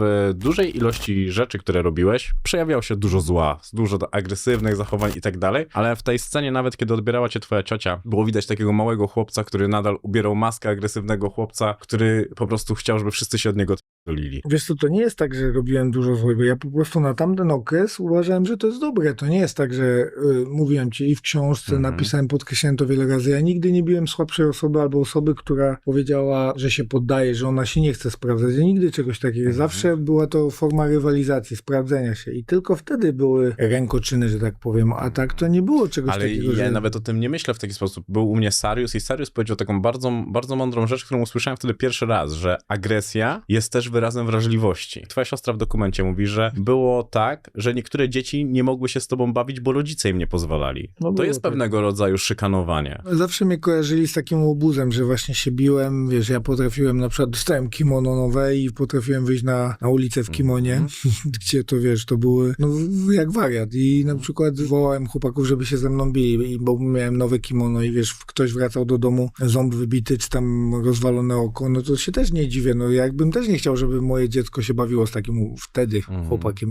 w dużej ilości rzeczy, które robiłeś, przejawiało się dużo zła, dużo agresywnych zachowań i tak dalej, ale w tej scenie nawet, kiedy odbierała cię twoja ciocia, było widać takiego małego chłopca, który nadal ubierał maskę agresywnego chłopca, który po prostu chciał, żeby wszyscy się od niego dolili. Wiesz co, to nie jest tak, że robiłem dużo złego. Ja po prostu na tamten okres uważałem, że to jest dobre. To nie jest tak, że y, mówiłem ci i w książce Mhm. napisałem, podkreślałem to wiele razy. Ja nigdy nie biłem słabszej osoby albo osoby, która powiedziała, że się poddaje, że ona się nie chce sprawdzać. Ja nigdy czegoś takiego. Mhm. Zawsze była to forma rywalizacji, sprawdzenia się. I tylko wtedy były rękoczyny, że tak powiem. A tak to nie było czegoś Ale takiego, ja że... nawet o tym nie myślę w taki sposób. Był u mnie Sarius i Sarius powiedział taką bardzo, bardzo mądrą rzecz, którą usłyszałem wtedy pierwszy raz, że agresja jest też wyrazem wrażliwości. Twoja siostra w dokumencie mówi, że było tak, że niektóre dzieci nie mogły się z tobą bawić, bo rodzice im nie pozwalali. No to jest tak. pewnego rodzaju szykanowanie. Zawsze mnie kojarzyli z takim łobuzem, że właśnie się biłem, wiesz, ja potrafiłem, na przykład dostałem kimono nowe i potrafiłem wyjść na, na ulicę w kimonie, gdzie to, wiesz, to były, no jak wariat i na przykład wołałem chłopaków, żeby się ze mną bili, bo miałem nowe kimono i wiesz, ktoś wracał do domu, ząb wybity, czy tam rozwalone oko, no to się też nie dziwię, no jakbym też nie chciał, żeby moje dziecko się bawiło z takim wtedy Mhm. chłopakiem.